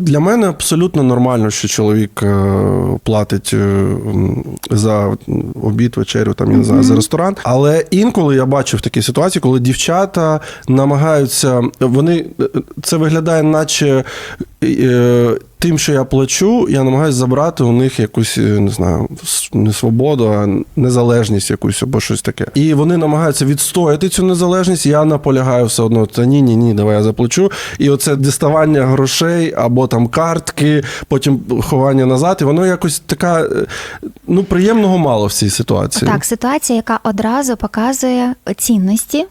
Для мене абсолютно нормально, що чоловік е, платить е, за обід, вечерю, там я не знаю, за ресторан. Але інколи я бачив такі ситуації, коли дівчата намагаються, вони е, це виглядає, наче. Тим, що я плачу, я намагаюся забрати у них якусь, е, не знаю, не свободу, а незалежність якусь або щось таке. І вони намагаються відстояти цю незалежність. Я наполягаю все одно. Та ні, ні, ні, давай я заплачу. І оце діставання грошей або там картки, потім ховання назад. І воно якось така, е, ну, приємного мало в цій ситуації. Так, ситуація, яка одразу показує цінності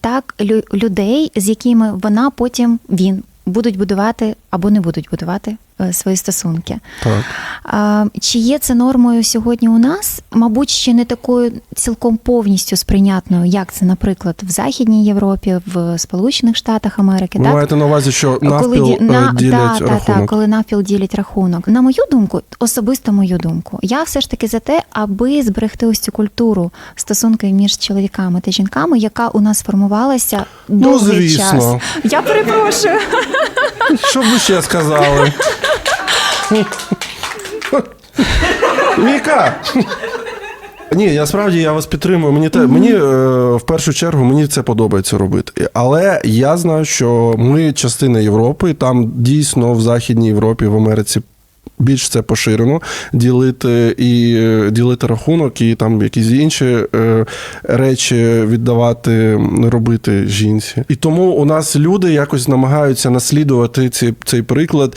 так, лю- людей, з якими вона потім він будуть будувати або не будуть будувати свої стосунки. Так. А, чи є це нормою сьогодні у нас? Мабуть, ще не такою цілком повністю сприйнятною, як це, наприклад, в Західній Європі, в Сполучених Штатах Америки. Ви так? маєте на увазі, що Коли навпіл ді- е, на, ділять та, рахунок. та, коли навпіл ділять рахунок. На мою думку, особисто мою думку, я все ж таки за те, аби зберегти ось цю культуру стосунків між чоловіками та жінками, яка у нас формувалася Ну, довгий звісно. час. Я перепрошую. Що б ви ще сказали? Віка! Ні, я справді я вас підтримую. Мені те, мені е, в першу чергу мені це подобається робити. Але я знаю, що ми частина Європи, там дійсно в Західній Європі, в Америці. Більш це поширено ділити і е, ділити рахунок, і там якісь інші е, речі віддавати, робити жінці. І тому у нас люди якось намагаються наслідувати ці, цей приклад